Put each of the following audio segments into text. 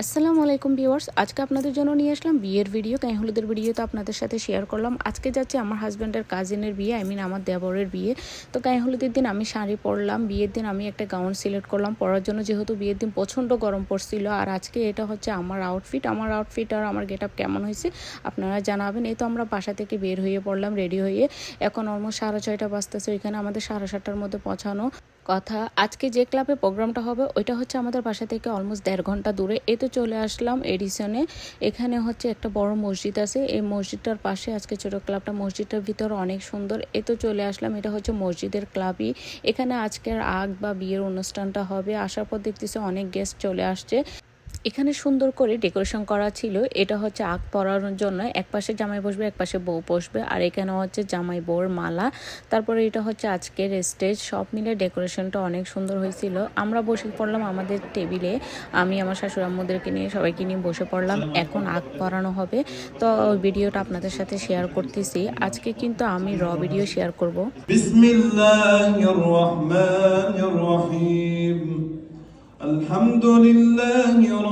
আসসালামু আলাইকুম ভিউয়ার্স, আজকে আপনাদের জন্য নিয়ে আসলাম বিয়ের ভিডিও তাই হলুদের ভিডিও তো আপনাদের সাথে শেয়ার করলাম। আজকে যাচ্ছে আমার হাজব্যান্ডের কাজিনের বিয়ে আই মিন আমার দেবরের বিয়ে। তো গায়ে হলুদের দিন আমি শাড়ি পরলাম, বিয়ের দিন আমি একটা গাউন সিলেক্ট করলাম। পরার জন্য যেহেতু বিয়ের দিন প্রচণ্ড গরম পড়ছিল, আর আজকে এটা হচ্ছে আমার আউটফিট আমার আউটফিট আর আমার গেট আপ কেমন হয়েছে আপনারা জানাবেন। এই তো আমরা বাসা থেকে বের হয়ে পড়লাম রেডি হয়ে। এখন অলমোস্ট সাড়ে ছয়টা বাজতেছে ওইখানে আমাদের সাড়ে সাতটার মধ্যে পৌঁছানো। কথা। আজকে যে ক্লাবে প্রোগ্রামটা হবে, ওইটা হচ্ছে আমাদের বাসা থেকে অলমোস্ট দেড় ঘণ্টা দূরে। এ তো চলে আসলাম এডিসনে এখানে হচ্ছে একটা বড় মসজিদ আছে। এই মসজিদটার পাশে আজকে ছোট ক্লাবটা। মসজিদটার ভিতর অনেক সুন্দর। এ তো চলে আসলাম। এটা হচ্ছে মসজিদের ক্লাবই। এখানে আজকের আগ বা বিয়ের অনুষ্ঠানটা হবে। আসার পর দেখতেছি অনেক গেস্ট চলে আসছে। এখানে সুন্দর করে ডেকোরেশন করা ছিল। এটা হচ্ছে আগ পরানোর জন্য। এক পাশে জামাই বসবে, এক পাশে বউ বসবে। আর এখানে হচ্ছে জামাই বউর মালা। তারপরে এটা হচ্ছে আজকের স্টেজ। সব মিলে ডেকোরেশনটা অনেক সুন্দর হয়েছিল। আমরা বসে পড়লাম আমাদের টেবিলে। আমি, আমার শাশুড় আম্মুদেরকে নিয়ে, সবাইকে নিয়ে বসে পড়লাম। এখন আগ পরানো হবে। তো ভিডিওটা আপনাদের সাথে শেয়ার করতেছি। আজকে কিন্তু আমি র ভিডিও শেয়ার করব। করব الحمد لله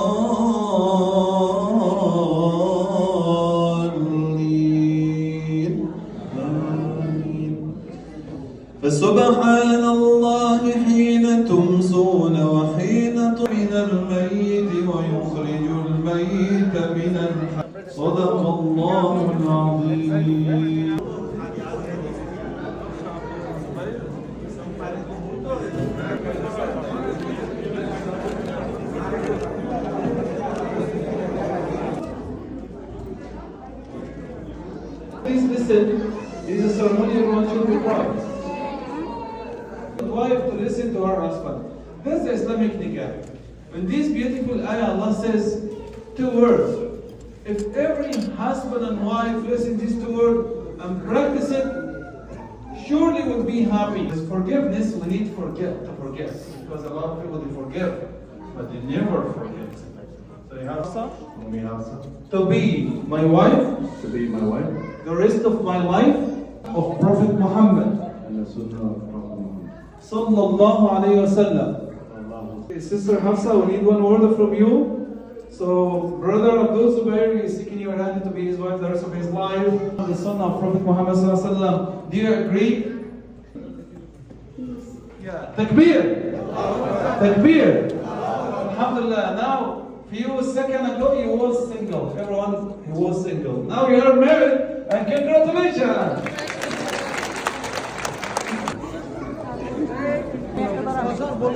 ويخرج الميت من الحي صدق الله العظيم Please listen. This is a ceremony one should be. The wife to listen to her husband. That's the Islamic nikah. In this beautiful ayah, Allah says two words. If every husband and wife listen these two words and practice it, surely will be happy. With forgiveness, we need forget to forget because a lot of people they forgive, but they never forget. So you have some We have some to be my wife to be my wife the rest of my life of Prophet Muhammad and the Sunnah of Prophet Muhammad. sallallahu alayhi wasallam. Sister Hafsa, we need one word from you. So, brother Abdul Zubair is seeking your hand to be his wife the rest of his life. The son of Prophet Muhammad sallallahu. Do you agree? Yeah. Takbir. Takbir. Alhamdulillah. Now, few seconds ago you was single. Everyone, he was single. Now you are married, and congratulations. What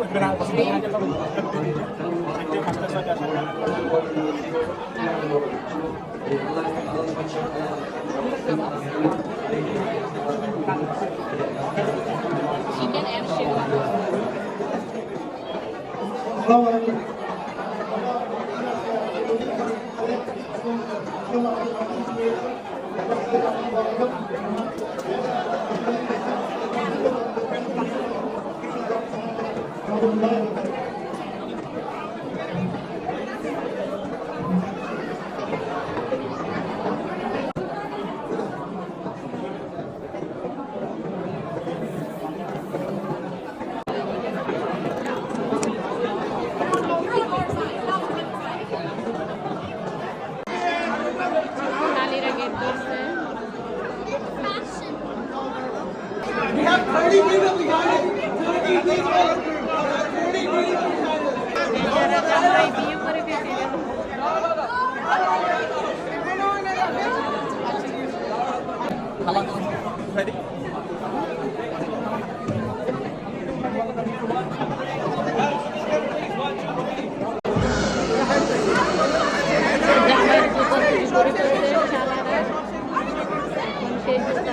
Chicken and sugar. ফেলে জামাইয়ের জুতো চুরি করে ফেলছে শালারা এখন সেই জুতা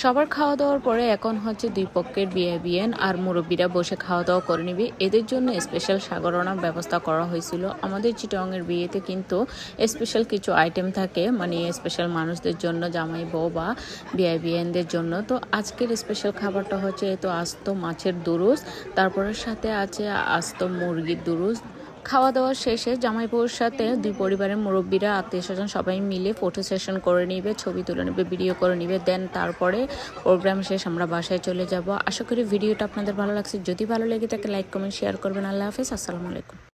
সবার খাওয়া দাওয়ার পরে এখন হচ্ছে দুই পক্ষের বিয়ে বিয়েন আর মুরব্বীরা বসে খাওয়া দাওয়া করে নিবে। এদের জন্য স্পেশাল সাগরণার ব্যবস্থা করা হয়েছিল। আমাদের চিটংয়ের বিয়েতে কিন্তু স্পেশাল কিছু আইটেম থাকে মানে স্পেশাল মানুষদের জন্য, জামাই, বউ বা বিয়ে বিয়েনদের জন্য। তো আজকের স্পেশাল খাবারটা হচ্ছে এই তো আস্ত মাছের দুরুস, তারপরের সাথে আছে আস্ত মুরগির দুরুস। খাওয়া দাওয়া শেষে জামাইবউর সাথে দুই পরিবারের মুরব্বীরা আত্মীয় স্বজন সবাই মিলে ফটো সেশন করে নিবে, ছবি তুলে নেবে ভিডিও করে নিবে দেন তারপরে প্রোগ্রাম শেষ, আমরা বাসায় চলে যাব। আশা করি ভিডিওটা আপনাদের ভালো লাগছে। যদি ভালো লেগে থাকে লাইক কমেন্ট শেয়ার করবেন। আল্লাহ হাফেজ। আসসালামু আলাইকুম।